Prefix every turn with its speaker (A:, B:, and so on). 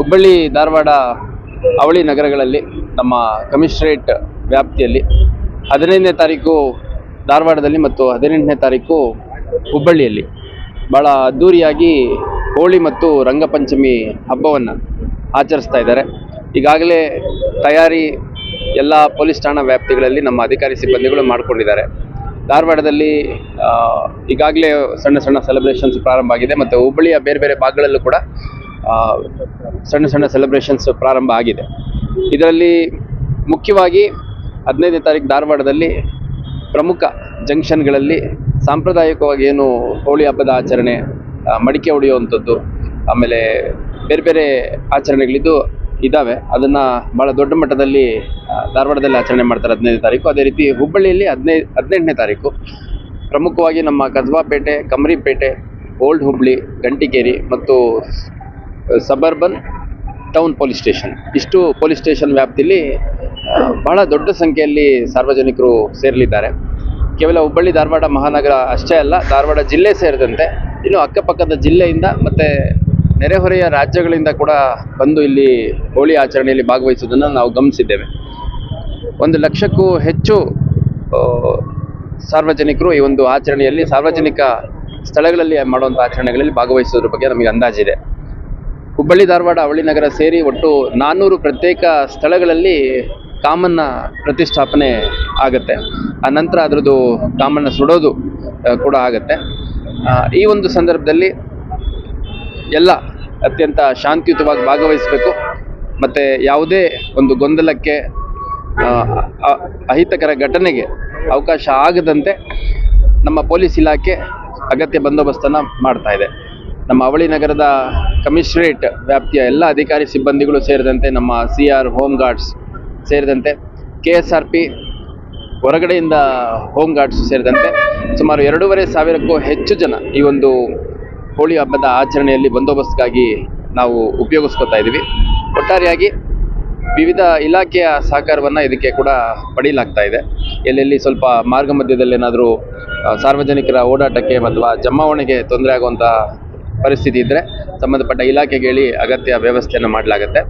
A: ಹುಬ್ಬಳ್ಳಿ, ಧಾರವಾಡ ಅವಳಿ ನಗರಗಳಲ್ಲಿ ನಮ್ಮ ಕಮಿಷನರೇಟ್ ವ್ಯಾಪ್ತಿಯಲ್ಲಿ ಹದಿನೈದನೇ ತಾರೀಕು ಧಾರವಾಡದಲ್ಲಿ ಮತ್ತು ಹದಿನೆಂಟನೇ ತಾರೀಕು ಹುಬ್ಬಳ್ಳಿಯಲ್ಲಿ ಭಾಳ ಅದ್ಧೂರಿಯಾಗಿ ಹೋಳಿ ಮತ್ತು ರಂಗಪಂಚಮಿ ಹಬ್ಬವನ್ನು ಆಚರಿಸ್ತಾ ಇದ್ದಾರೆ. ಈಗಾಗಲೇ ತಯಾರಿ ಎಲ್ಲ ಪೊಲೀಸ್ ಠಾಣಾ ವ್ಯಾಪ್ತಿಗಳಲ್ಲಿ ನಮ್ಮ ಅಧಿಕಾರಿ ಸಿಬ್ಬಂದಿಗಳು ಮಾಡಿಕೊಂಡಿದ್ದಾರೆ. ಧಾರವಾಡದಲ್ಲಿ ಈಗಾಗಲೇ ಸಣ್ಣ ಸಣ್ಣ ಸೆಲೆಬ್ರೇಷನ್ಸ್ ಪ್ರಾರಂಭ ಆಗಿದೆ ಮತ್ತು ಹುಬ್ಬಳ್ಳಿಯ ಬೇರೆ ಬೇರೆ ಭಾಗಗಳಲ್ಲೂ ಕೂಡ ಸಣ್ಣ ಸಣ್ಣ ಸೆಲೆಬ್ರೇಷನ್ಸ್ ಪ್ರಾರಂಭ ಆಗಿದೆ. ಇದರಲ್ಲಿ ಮುಖ್ಯವಾಗಿ ಹದಿನೈದನೇ ತಾರೀಕು ಧಾರವಾಡದಲ್ಲಿ ಪ್ರಮುಖ ಜಂಕ್ಷನ್ಗಳಲ್ಲಿ ಸಾಂಪ್ರದಾಯಿಕವಾಗಿ ಏನು ಹೋಳಿ ಹಬ್ಬದ ಆಚರಣೆ ಮಡಿಕೆ ಹೊಡೆಯುವಂಥದ್ದು, ಆಮೇಲೆ ಬೇರೆ ಬೇರೆ ಆಚರಣೆಗಳಿದ್ದು ಇದ್ದಾವೆ. ಅದನ್ನು ಭಾಳ ದೊಡ್ಡ ಮಟ್ಟದಲ್ಲಿ ಧಾರವಾಡದಲ್ಲಿ ಆಚರಣೆ ಮಾಡ್ತಾರೆ ಹದಿನೈದನೇ ತಾರೀಕು ಅದೇ ರೀತಿ ಹುಬ್ಬಳ್ಳಿಯಲ್ಲಿ ಹದಿನೈದು ಹದಿನೆಂಟನೇ ತಾರೀಕು ಪ್ರಮುಖವಾಗಿ ನಮ್ಮ ಕಸ್ಬಾಪೇಟೆ ಕಮರಿಪೇಟೆ, ಓಲ್ಡ್ ಹುಬ್ಳಿ, ಗಂಟಿಕೇರಿ ಮತ್ತು ಸಬರ್ಬನ್ ಟೌನ್ ಪೊಲೀಸ್ ಸ್ಟೇಷನ್. ಇಷ್ಟು ಪೊಲೀಸ್ ಸ್ಟೇಷನ್ ವ್ಯಾಪ್ತಿಯಲ್ಲಿ ಬಹಳ ದೊಡ್ಡ ಸಂಖ್ಯೆಯಲ್ಲಿ ಸಾರ್ವಜನಿಕರು ಸೇರಲಿದ್ದಾರೆ. ಕೇವಲ ಹುಬ್ಬಳ್ಳಿ ಧಾರವಾಡ ಮಹಾನಗರ ಅಷ್ಟೇ ಅಲ್ಲ, ಧಾರವಾಡ ಜಿಲ್ಲೆ ಸೇರಿದಂತೆ ಇನ್ನು ಅಕ್ಕಪಕ್ಕದ ಜಿಲ್ಲೆಯಿಂದ ಮತ್ತು ನೆರೆಹೊರೆಯ ರಾಜ್ಯಗಳಿಂದ ಕೂಡ ಬಂದು ಇಲ್ಲಿ ಹೋಳಿ ಆಚರಣೆಯಲ್ಲಿ ಭಾಗವಹಿಸುವುದನ್ನು ನಾವು ಗಮನಿಸಿದ್ದೇವೆ. ಒಂದು ಲಕ್ಷಕ್ಕೂ ಹೆಚ್ಚು ಸಾರ್ವಜನಿಕರು ಈ ಒಂದು ಆಚರಣೆಯಲ್ಲಿ ಸಾರ್ವಜನಿಕ ಸ್ಥಳಗಳಲ್ಲಿ ಮಾಡುವಂಥ ಆಚರಣೆಗಳಲ್ಲಿ ಭಾಗವಹಿಸೋದ್ರ ಬಗ್ಗೆ ನಮಗೆ ಅಂದಾಜಿದೆ. ಹುಬ್ಬಳ್ಳಿ ಧಾರವಾಡ ಅವಳಿ ನಗರ ಸೇರಿ ಒಟ್ಟು ನಾನ್ನೂರು ಪ್ರತ್ಯೇಕ ಸ್ಥಳಗಳಲ್ಲಿ ಕಾಮನ್ನ ಪ್ರತಿಷ್ಠಾಪನೆ ಆಗುತ್ತೆ. ಆ ನಂತರ ಅದರದ್ದು ಕಾಮನ್ನ ಸುಡೋದು ಕೂಡ ಆಗುತ್ತೆ. ಈ ಒಂದು ಸಂದರ್ಭದಲ್ಲಿ ಎಲ್ಲ ಅತ್ಯಂತ ಶಾಂತಿಯುತವಾಗಿ ಭಾಗವಹಿಸಬೇಕು. ಮತ್ತು ಯಾವುದೇ ಒಂದು ಗೊಂದಲಕ್ಕೆ ಅಹಿತಕರ ಘಟನೆಗೆ ಅವಕಾಶ ಆಗದಂತೆ ನಮ್ಮ ಪೊಲೀಸ್ ಇಲಾಖೆ ಅಗತ್ಯ ಬಂದೋಬಸ್ತನ್ನು ಮಾಡ್ತಾ ಇದೆ. ನಮ್ಮ ಅವಳಿ ನಗರದ ಕಮಿಷನರೇಟ್ ವ್ಯಾಪ್ತಿಯ ಎಲ್ಲ ಅಧಿಕಾರಿ ಸಿಬ್ಬಂದಿಗಳು ಸೇರಿದಂತೆ ನಮ್ಮ ಸಿ ಆರ್ ಹೋಮ್ ಗಾರ್ಡ್ಸ್ ಸೇರಿದಂತೆ ಕೆ ಎಸ್ ಆರ್ ಪಿ ಹೊರಗಡೆಯಿಂದ ಹೋಮ್ ಗಾರ್ಡ್ಸ್ ಸೇರಿದಂತೆ ಸುಮಾರು ಎರಡೂವರೆ ಸಾವಿರಕ್ಕೂ ಹೆಚ್ಚು ಜನ ಈ ಒಂದು ಹೋಳಿ ಹಬ್ಬದ ಆಚರಣೆಯಲ್ಲಿ ಬಂದೋಬಸ್ತ್ಗಾಗಿ ನಾವು ಉಪಯೋಗಿಸ್ಕೊತಾ ಇದ್ದೀವಿ. ಒಟ್ಟಾರೆಯಾಗಿ ವಿವಿಧ ಇಲಾಖೆಯ ಸಹಕಾರವನ್ನು ಇದಕ್ಕೆ ಕೂಡ ಪಡೆಯಲಾಗ್ತಾ ಇದೆ. ಎಲ್ಲೆಲ್ಲಿ ಸ್ವಲ್ಪ ಮಾರ್ಗ ಮಧ್ಯದಲ್ಲಿ ಏನಾದರೂ ಸಾರ್ವಜನಿಕರ ಓಡಾಟಕ್ಕೆ ಅಥವಾ ಜಮಾವಣೆಗೆ ತೊಂದರೆ ಆಗುವಂಥ ಪರಿಸ್ಥಿತಿ ಇದ್ದರೆ ಸಂಬಂಧಪಟ್ಟ ಇಲಾಖೆಗೆ ಹೇಳಿ ಅಗತ್ಯ ವ್ಯವಸ್ಥೆಯನ್ನು ಮಾಡಲಾಗುತ್ತೆ.